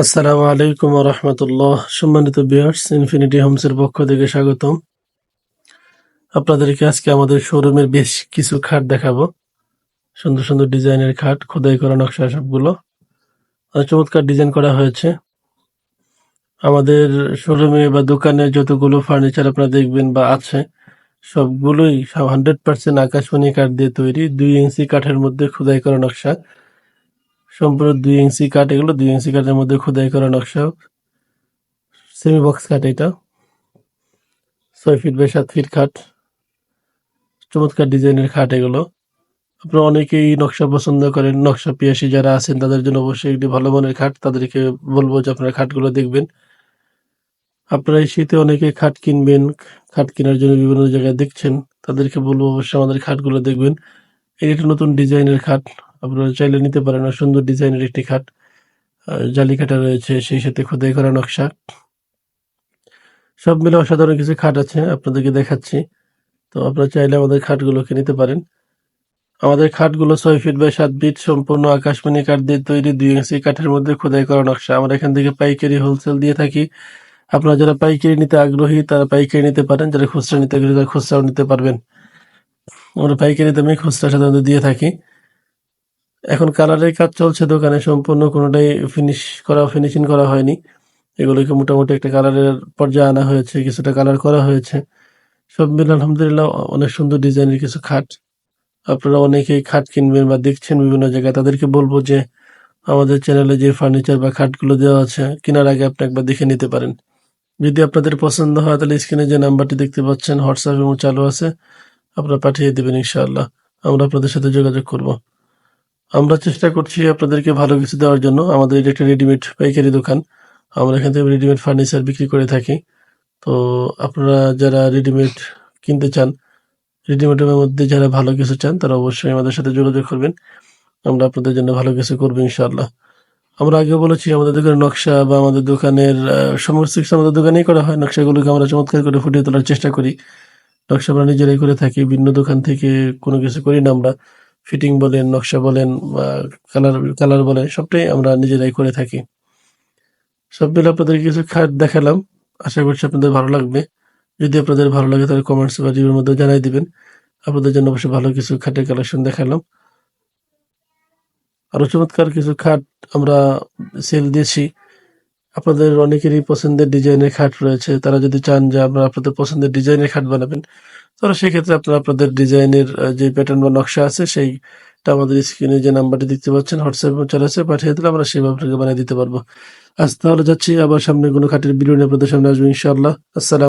আসসালামু আলাইকুম রহমতুল্লাহ। সম্মানিত বিয়ার্স ইনফিনিটি হোমসের পক্ষ থেকে স্বাগতম। আপনাদেরকে আজকে আমাদের শোরুমের বেশ কিছু খাট দেখাবো। সুন্দর সুন্দর ডিজাইনের খাট, খোদাই করা নকশা সবগুলো। চমৎকার ডিজাইন করা হয়েছে। আমাদের শোরুমে বা দোকানে যতগুলো ফার্নিচার আপনারা দেখবেন বা আছে, সবগুলোই হান্ড্রেড পার্সেন্ট আকাশমণি কাঠ দিয়ে তৈরি, দুই ইঞ্চি কাঠের মধ্যে খোদাই করা নকশা। সম্পূর্ণ দুই ইঞ্চি কাঠ এগুলো, দুই ইঞ্চি কাঠের মধ্যে খোদাই করা নকশা সেমি বক্স কাঠ এটা। ছয় ফিট বাই সাত ফিট খাট চমৎকার ডিজাইনের খাট এগুলো। আপনারা অনেকেই নকশা পছন্দ করেন, নকশা পিয়াসী যারা আছেন তাদের জন্য অবশ্যই একটি ভালো মানের খাট তাদেরকে বলব যে আপনারা খাটগুলো দেখবেন। আপনারা এই শীতে অনেকে খাট কিনবেন খাট কেনার জন্য বিভিন্ন জায়গায় দেখছেন। তাদেরকে বলব অবশ্যই আমাদের খাটগুলো দেখবেন। একটা নতুন ডিজাইনের খাট আপনারা চাইলে নিতে পারেন। সুন্দর ডিজাইনের একটি খাট জালি কাটা রয়েছে, সেই সাথে খোদাই করা নকশা। সব মিলে অসাধারণ কিছু খাট আছে, আপনাদেরকে দেখাচ্ছি। তো আপনারা চাইলে আমাদের খাটগুলোকে নিতে পারেন। আমাদের খাটগুলো ছয় ফিট বাই সাত ফিট, সম্পূর্ণ আকাশমণি কাঠ দিয়ে তৈরি, দুই ইঞ্চি কাঠের মধ্যে খোদাই করা নকশা। আমরা এখান থেকে পাইকারি হোলসেল দিয়ে থাকি। আপনারা যারা পাইকারি নিতে আগ্রহী, তারা পাইকারি নিতে পারেন। যারা খুচরা নিতে আগ্রহী, তারা খুচরাও নিতে পারবেন। আমরা পাইকারি দামে খুচরা সাধারণত দিয়ে থাকি। এখন কালারের কাজ চলছে, দোকানে সম্পূর্ণ কোনোটাই ফিনিশ করা ফিনিশিং করা হয়নি। এগুলোকে মোটামুটি একটা কালারের পর্যায়ে আনা হয়েছে, কিছুটা কালার করা হয়েছে। সব মিলে আলহামদুলিল্লাহ অনেক সুন্দর ডিজাইনের কিছু খাট। আপনারা অনেকেই খাট কিনবেন বা দেখছেন বিভিন্ন জায়গায়, তাদেরকে বলব যে আমাদের চ্যানেলে যে ফার্নিচার বা খাটগুলো দেওয়া আছে, কেনার আগে আপনি একবার দেখে নিতে পারেন। যদি আপনাদের পছন্দ হয়, তাহলে স্ক্রিনে যে নাম্বারটি দেখতে পাচ্ছেন হোয়াটসঅ্যাপ এবং চালু আছে, আপনারা পাঠিয়ে দেবেন ইনশাআল্লাহ। আমরা আপনাদের সাথে যোগাযোগ করব। আমরা চেষ্টা করছি আপনাদেরকে ভালো কিছু দেওয়ার জন্য। আমাদের এটা একটা রেডিমেড পাইকারি দোকান, আমরা এখান থেকে রেডিমেড ফার্নিচার বিক্রি করে থাকি। তো আপনারা যারা রেডিমেড কিনতে চান রেডিমেডের মধ্যে যারা ভালো কিছু চান, তারা অবশ্যই আমাদের সাথে যোগাযোগ করবেন। আমরা আপনাদের জন্য ভালো কিছু করব ইনশাআল্লাহ। আমরা আগে বলেছি, আমাদের দোকানের নকশা বা আমাদের দোকানের সমস্ত কিছু আমাদের দোকানেই করা হয়। নকশাগুলোকে আমরা চমৎকার করে ফুটিয়ে তোলার চেষ্টা করি। নকশা আমরা নিজেরাই করে থাকি, ভিন্ন দোকান থেকে কোনো কিছু করি না আমরা। ফিটিং বলেন, নকশা বলেন, বা কালার কালার বলেন, সবটাই আমরা নিজেরাই করে থাকি। সব মিলে আপনাদের কিছু খাট দেখালাম। আশা করছি আপনাদের ভালো লাগবে। যদি আপনাদের ভালো লাগে তাহলে কমেন্টস বা রিভিউর মধ্যে জানাই দিবেন। আপনাদের জন্য অবশ্যই ভালো কিছু খাটের কালেকশন দেখালাম। আরও চমৎকার কিছু খাট আমরা সেল দিয়েছি। আপনাদের অনেকেরই পছন্দের ডিজাইনের খাট রয়েছে। তারা যদি চান যে আমরা আপনাদের পছন্দের ডিজাইনের খাট বানাবেন তাহলে সেক্ষেত্রে আপনারা আপনাদের ডিজাইনের যে প্যাটার্ন বা নকশা আছে, সেইটা আমাদের স্ক্রিনে যে নাম্বারটি দেখতে পাচ্ছেন হোয়াটসঅ্যাপে আসে, পাঠিয়ে দিলে আমরা সেভাবে আপনাকে বানিয়ে দিতে পারব। আজ তাহলে যাচ্ছি, আবার সামনে কোনো খাটের ভিডিও আপনাদের সামনে আসব, ইনশাআল্লাহ। আসসালাম